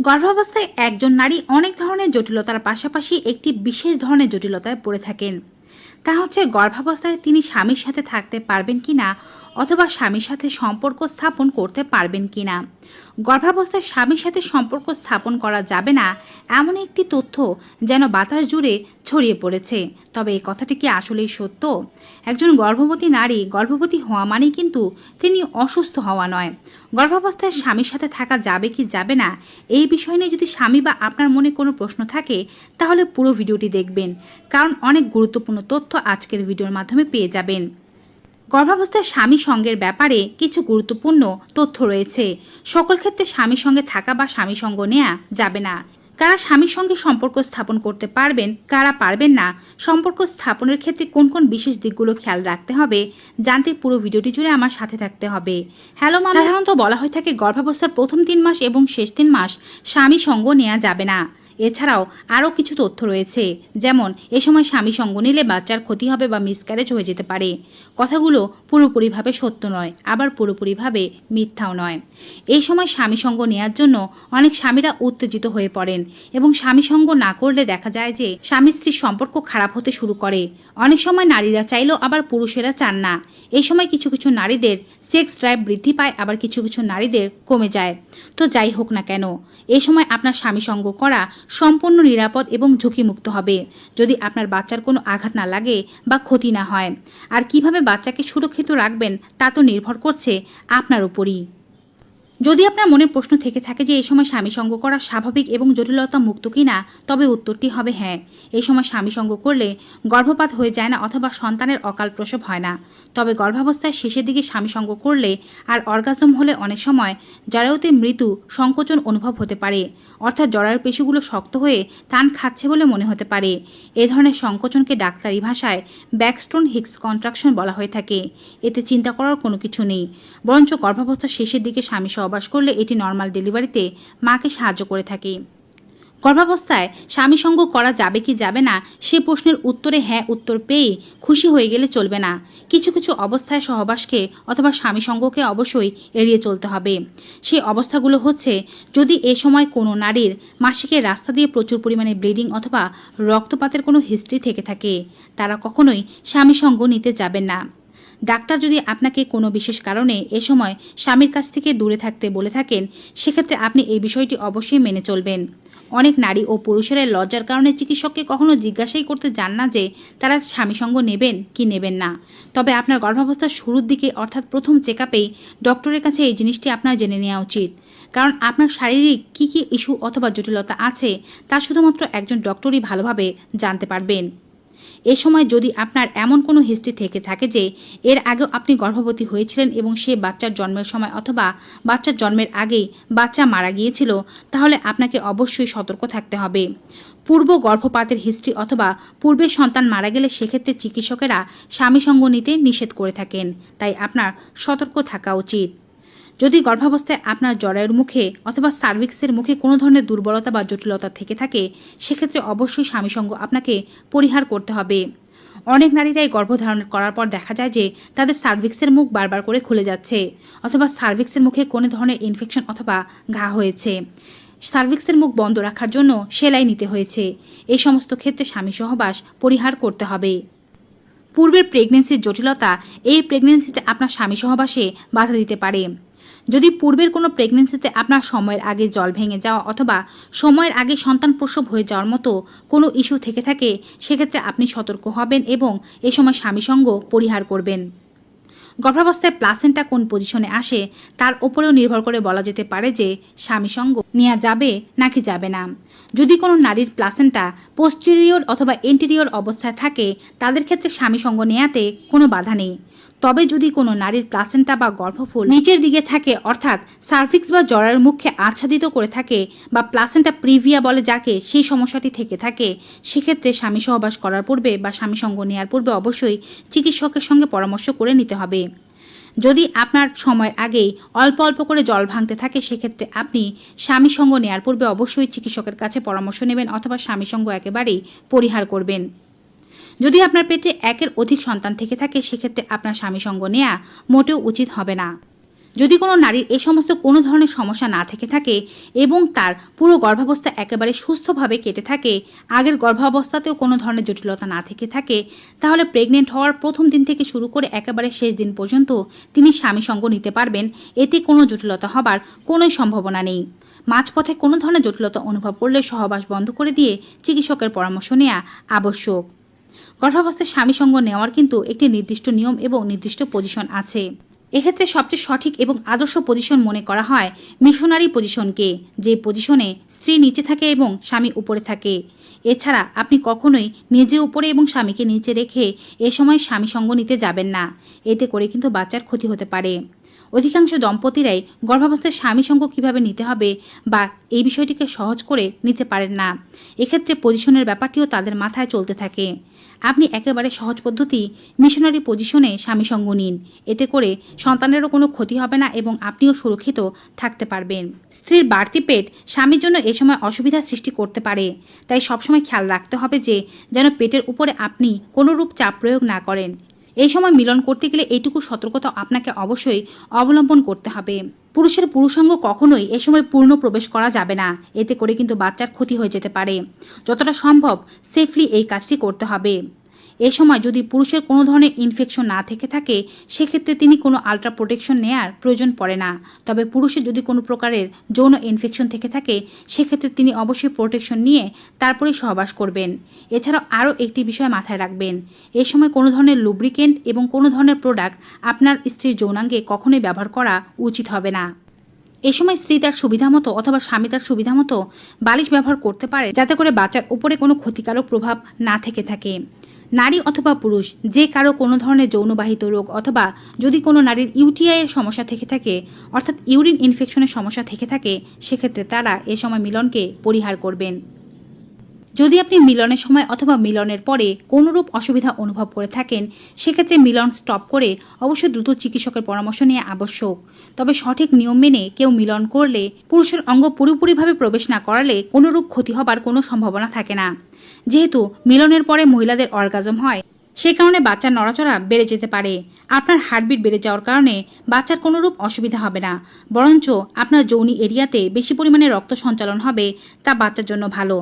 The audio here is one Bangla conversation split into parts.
গর্ভাবস্থায় একজন নারী অনেক ধরনের জটিলতার পাশাপাশি একটি বিশেষ ধরনের জটিলতায় পড়ে থাকেন। তা হচ্ছে গর্ভাবস্থায় তিনি স্বামীর সাথে থাকতে পারবেন কিনা অথবা স্বামীর সাথে সম্পর্ক স্থাপন করতে পারবেন কিনা। গর্ভাবস্থায় স্বামীর সাথে সম্পর্ক স্থাপন করা যাবে না এমন একটি তথ্য যেন বাতাস জুড়ে ছড়িয়ে পড়েছে। তবে এই কথাটি কি আসলেই সত্য? একজন গর্ভবতী নারী গর্ভবতী হওয়া মানেই কিন্তু তিনি অসুস্থ হওয়া নয়। গর্ভাবস্থায় স্বামীর সাথে থাকা যাবে কি যাবে না, এই বিষয় নিয়ে যদি স্বামী বা আপনার মনে কোনো প্রশ্ন থাকে, তাহলে পুরো ভিডিওটি দেখবেন। কারণ অনেক গুরুত্বপূর্ণ তথ্য আজকের ভিডিওর মাধ্যমে পেয়ে যাবেন। গর্ভাবস্থায় স্বামী সঙ্গের ব্যাপারে কিছু গুরুত্বপূর্ণ তথ্য রয়েছে। সকল ক্ষেত্রে স্বামীর সঙ্গে থাকা বা স্বামী সঙ্গ নেওয়া যাবে না। কারা স্বামীর সঙ্গে সম্পর্ক স্থাপন করতে পারবেন, কারা পারবেন না, সম্পর্ক স্থাপনের ক্ষেত্রে কোন কোন বিশেষ দিকগুলো খেয়াল রাখতে হবে, জানতে পুরো ভিডিওটি জুড়ে আমার সাথে থাকতে হবে। হ্যালো মা সাধারণত বলা হয়ে থাকে গর্ভাবস্থার প্রথম তিন মাস এবং শেষ তিন মাস স্বামী সঙ্গ নেওয়া যাবে না। এছাড়াও আরও কিছু তথ্য রয়েছে। যেমন, এ সময় স্বামী সঙ্গ নিলে বাচ্চার ক্ষতি হবে বা মিসক্যারেজ হয়ে যেতে পারে। কথাগুলো পুরোপুরিভাবে সত্য নয়, আবার পুরোপুরিভাবে মিথ্যাও নয়। এই সময় স্বামী সঙ্গ নেওয়ার জন্য অনেক স্বামীরা উত্তেজিত হয়ে পড়েন এবং স্বামী সঙ্গ না করলে দেখা যায় যে স্বামী স্ত্রীর সম্পর্ক খারাপ হতে শুরু করে। অনেক সময় নারীরা চাইলেও আবার পুরুষেরা চান না। এই সময় কিছু কিছু নারীদের সেক্স ড্রাইভ বৃদ্ধি পায়, আবার কিছু কিছু নারীদের কমে যায়। তো যাই হোক না কেন এই সময় আপনার স্বামী সঙ্গ করা সম্পূর্ণ নিরাপদ এবং ঝুঁকিমুক্ত হবে। যদি আপনার বাচ্চার কোনো আঘাত না লাগে বা ক্ষতি না হয়। আর কীভাবে বাচ্চাকে সুরক্ষিত রাখবেন তা তো নির্ভর করছে আপনার উপরই। যদি আপনার মনের প্রশ্ন থেকে থাকে যে এই সময় স্বামী সঙ্গ করা স্বাভাবিক এবং জটিলতা মুক্ত কিনা, তবে উত্তরটি হবে হ্যাঁ। এই সময় স্বামী সঙ্গ করলে গর্ভপাত হয়ে যায় না অথবা সন্তানের অকাল প্রসব হয় না। তবে গর্ভাবস্থায় শেষের দিকে স্বামী সঙ্গ করলে আর অর্গাজম হলে অনেক সময় জরায়ুতে মৃত্যু সংকোচন অনুভব হতে পারে, অর্থাৎ জরায়ুর পেশিগুলো শক্ত হয়ে টান খাচ্ছে বলে মনে হতে পারে। এ ধরনের সংকোচনকে ডাক্তারি ভাষায় ব্যাকস্টোন হিক্স কন্ট্রাকশন বলা হয়ে থাকে। এতে চিন্তা করার কোনো কিছু নেই। বরঞ্চ গর্ভাবস্থার শেষের দিকে স্বামী সহবাস করলে এটি নর্মাল ডেলিভারিতে মাকে সাহায্য করে থাকে। গর্ভাবস্থায় স্বামী সঙ্গ করা যাবে কি যাবে না, সে প্রশ্নের উত্তরে হ্যাঁ উত্তর পেয়ে খুশি হয়ে গেলে চলবে না। কিছু কিছু অবস্থায় সহবাসকে অথবা স্বামী সঙ্গকে অবশ্যই এড়িয়ে চলতে হবে। সেই অবস্থাগুলো হচ্ছে, যদি এ সময় কোনো নারীর মাসিকের রাস্তা দিয়ে প্রচুর পরিমাণে ব্লিডিং অথবা রক্তপাতের কোনো হিস্ট্রি থেকে থাকে, তারা কখনোই স্বামী সঙ্গ নিতে যাবেন না। ডাক্তার যদি আপনাকে কোনো বিশেষ কারণে এ সময় স্বামীর কাছ থেকে দূরে থাকতে বলে থাকেন, সেক্ষেত্রে আপনি এই বিষয়টি অবশ্যই মেনে চলবেন। অনেক নারী ও পুরুষেরা লজ্জার কারণে চিকিৎসককে কখনো জিজ্ঞাসাই করতে যান না যে, তারা স্বামী সঙ্গ নেবেন কি নেবেন না। তবে আপনার গর্ভাবস্থার শুরুর দিকে অর্থাৎ প্রথম চেক আপেই ডক্টরের কাছে এই জিনিসটি আপনার জেনে নেওয়া উচিত। কারণ আপনার শারীরিক কী কী ইস্যু অথবা জটিলতা আছে, তা শুধুমাত্র একজন ডক্টরই ভালোভাবে জানতে পারবেন। এ সময় যদি আপনার এমন কোনো হিস্ট্রি থেকে থাকে যে এর আগেও আপনি গর্ভবতী হয়েছিলেন এবং সে বাচ্চার জন্মের সময় অথবা বাচ্চার জন্মের আগেই বাচ্চা মারা গিয়েছিল, তাহলে আপনাকে অবশ্যই সতর্ক থাকতে হবে। পূর্ব গর্ভপাতের হিস্ট্রি অথবা পূর্বের সন্তান মারা গেলে সেক্ষেত্রে চিকিৎসকেরা স্বামী সঙ্গ নিতে নিষেধ করে থাকেন, তাই আপনার সতর্ক থাকা উচিত। যদি গর্ভাবস্থায় আপনার জরায়ুর মুখে অথবা সার্ভিক্সের মুখে কোনো ধরনের দুর্বলতা বা জটিলতা থেকে থাকে, সেক্ষেত্রে অবশ্যই স্বামীসঙ্গ আপনাকে পরিহার করতে হবে। অনেক নারীরাই গর্ভধারণ করার পর দেখা যায় যে তাদের সার্ভিক্সের মুখ বারবার করে খুলে যাচ্ছে অথবা সার্ভিক্সের মুখে কোনো ধরনের ইনফেকশন অথবা ঘা হয়েছে। সার্ভিক্সের মুখ বন্ধ রাখার জন্য সেলাই নিতে হয়েছে। এই সমস্ত ক্ষেত্রে স্বামী সহবাস পরিহার করতে হবে। পূর্বের প্রেগনেন্সির জটিলতা এই প্রেগনেন্সিতে আপনার স্বামী সহবাসে বাধা দিতে পারে। যদি পূর্বের কোনো প্রেগনেন্সিতে আপনার সময়ের আগে জল ভেঙে যাওয়া অথবা সময়ের আগে সন্তান প্রসব হয়ে যাওয়ার মতো কোনো ইস্যু থেকে থাকে, সেক্ষেত্রে আপনি সতর্ক হবেন এবং এ সময় স্বামী সঙ্গ পরিহার করবেন। গর্ভাবস্থায় প্লাসেন্টা কোন পজিশনে আসে, তার ওপরেও নির্ভর করে বলা যেতে পারে যে স্বামী সঙ্গ নেওয়া যাবে নাকি যাবে না। যদি কোনো নারীর প্লাসেন্টা পোস্টেরিয়র অথবা এন্টেরিয়র অবস্থায় থাকে, তাদের ক্ষেত্রে স্বামী সঙ্গ নেয়াতে কোনো বাধা নেই। তবে যদি কোনো নারীর প্লাসেন্টা বা গর্ভফুল নিচের দিকে থাকে, অর্থাৎ সার্ভিক্স বা জরার মুখে আচ্ছাদিত করে থাকে বা প্লাসেন্টা প্রিভিয়া বলে যাকে, সেই সমস্যাটি থেকে থাকে, সেক্ষেত্রে স্বামী সহবাস করার পূর্বে বা স্বামী সঙ্গ নেওয়ার পূর্বে অবশ্যই চিকিৎসকের সঙ্গে পরামর্শ করে নিতে হবে। যদি আপনার সময়ের আগেই অল্প অল্প করে জল ভাঙতে থাকে, সেক্ষেত্রে আপনি স্বামী সঙ্গ নেওয়ার পূর্বে অবশ্যই চিকিৎসকের কাছে পরামর্শ নেবেন অথবা স্বামী সঙ্গ একেবারেই পরিহার করবেন। যদি আপনার পেটে একের অধিক সন্তান থেকে থাকে, সেক্ষেত্রে আপনার স্বামী সঙ্গ নেওয়া মোটেও উচিত হবে না। যদি কোনো নারীর এই সমস্ত কোনো ধরনের সমস্যা না থেকে থাকে এবং তার পুরো গর্ভাবস্থা একেবারে সুস্থভাবে কেটে থাকে, আগের গর্ভাবস্থাতেও কোনো ধরনের জটিলতা না থেকে থাকে, তাহলে প্রেগনেন্ট হওয়ার প্রথম দিন থেকে শুরু করে একেবারে শেষ দিন পর্যন্ত তিনি স্বামী সঙ্গ নিতে পারবেন, এতে কোনো জটিলতা হবার কোনোই সম্ভাবনা নেই। মাঝপথে কোনো ধরনের জটিলতা অনুভব করলে সহবাস বন্ধ করে দিয়ে চিকিৎসকের পরামর্শ নেওয়া আবশ্যক। গর্ভাবস্থায় স্বামী সঙ্গ নেওয়ার কিন্তু একটি নির্দিষ্ট নিয়ম এবং নির্দিষ্ট পজিশন আছে। এক্ষেত্রে সবচেয়ে সঠিক এবং আদর্শ পজিশন মনে করা হয় মিশনারি পজিশনকে যে পজিশনে স্ত্রী নিচে থাকে এবং স্বামী উপরে থাকে। এছাড়া আপনি কখনোই নিজে উপরে এবং স্বামীকে নিচে রেখে এ সময় স্বামী সঙ্গ নিতে যাবেন না। এতে করে কিন্তু বাচ্চার ক্ষতি হতে পারে। অধিকাংশ দম্পতিরাই গর্ভাবস্থায় স্বামী সঙ্গ কীভাবে নিতে হবে বা এই বিষয়টিকে সহজ করে নিতে পারেন না। এক্ষেত্রে পজিশনের ব্যাপারটিও তাদের মাথায় চলতে থাকে। আপনি একেবারে সহজ পদ্ধতি মিশনারি পজিশনে স্বামী সঙ্গ নিন। এতে করে সন্তানেরও কোনো ক্ষতি হবে না এবং আপনিও সুরক্ষিত থাকতে পারবেন। স্ত্রীর বাড়তি পেট স্বামীর জন্য এ সময় অসুবিধার সৃষ্টি করতে পারে। তাই সবসময় খেয়াল রাখতে হবে যে, যেন পেটের উপরে আপনি কোনোরূপ চাপ প্রয়োগ না করেন। এই সময় মিলন করতে গেলে এইটুকু সতর্কতা আপনাকে অবশ্যই অবলম্বন করতে হবে। পুরুষের পুরুষাঙ্গ কখনোই এ সময় পূর্ণ প্রবেশ করা যাবে না। এতে করে কিন্তু বাচ্চার ক্ষতি হয়ে যেতে পারে। যতটা সম্ভব সেফলি এই কাজটি করতে হবে। এ সময় যদি পুরুষের কোনো ধরনের ইনফেকশন না থেকে থাকে, সেক্ষেত্রে তিনি কোনো আলট্রা প্রোটেকশন নেয়ার প্রয়োজন পড়ে না। তবে পুরুষের যদি কোনো প্রকারের যৌন ইনফেকশন থেকে থাকে, সেক্ষেত্রে তিনি অবশ্যই প্রোটেকশন নিয়ে তারপরেই সহবাস করবেন। এছাড়াও আরও একটি বিষয় মাথায় রাখবেন। এ সময় কোনো ধরনের লুব্রিকেন্ট এবং কোনো ধরনের প্রোডাক্ট আপনার স্ত্রীর যৌনাঙ্গে কখনোই ব্যবহার করা উচিত হবে না। এ সময় স্ত্রী তার সুবিধা মতো অথবা স্বামী তার সুবিধা মতো বালিশ ব্যবহার করতে পারে, যাতে করে বাচ্চার উপরে কোনো ক্ষতিকারক প্রভাব না থেকে থাকে। নারী অথবা পুরুষ, যে কারও কোনো ধরনের যৌনবাহিত রোগ অথবা যদি কোনো নারীর ইউটিআইয়ের সমস্যা থেকে থাকে, অর্থাৎ ইউরিন ইনফেকশনের সমস্যা থেকে থাকে, সেক্ষেত্রে তারা এ সময় মিলনকে পরিহার করবেন। যদি আপনি মিলনের সময় অথবা মিলনের পরে কোনোরূপ অসুবিধা অনুভব করে থাকেন, সেক্ষেত্রে মিলন স্টপ করে অবশ্যই দ্রুত চিকিৎসকের পরামর্শ নেওয়া আবশ্যক। তবে সঠিক নিয়ম মেনে কেউ মিলন করলে, পুরুষের অঙ্গ পুরোপুরিভাবে প্রবেশ না করালে কোনোরূপ ক্ষতি হবার কোনো সম্ভাবনা থাকে না। যেহেতু মিলনের পরে মহিলাদের অর্গাজম হয়, সে কারণে বাচ্চার নড়াচড়া বেড়ে যেতে পারে। আপনার হার্টবিট বেড়ে যাওয়ার কারণে বাচ্চার কোনোরূপ অসুবিধা হবে না। বরঞ্চ আপনার যৌনি এরিয়াতে বেশি পরিমাণে রক্ত সঞ্চালন হবে, তা বাচ্চার জন্য ভালো।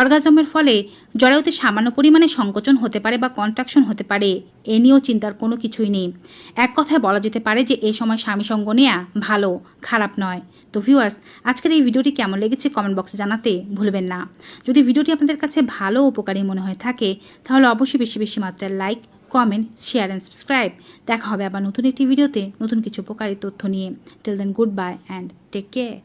অর্গাজমের ফলে জরায়ুতে সামান্য পরিমাণে সংকোচন হতে পারে বা কন্ট্রাকশন হতে পারে, এ নিয়েও চিন্তার কোনো কিছুই নেই। এক কথায় বলা যেতে পারে যে এই সময় স্বামী সঙ্গ নেওয়া ভালো, খারাপ নয়। তো ভিউয়ার্স আজকের এই ভিডিওটি কেমন লেগেছে কমেন্ট বক্সে জানাতে ভুলবেন না। যদি ভিডিওটি আপনাদের কাছে ভালো উপকারী মনে হয়ে থাকে, তাহলে অবশ্যই বেশি বেশি মাত্রায় like comment share and subscribe দেখা হবে আবার নতুন একটি ভিডিওতে নতুন কিছু উপকারী তথ্য নিয়ে। Till then good bye and take care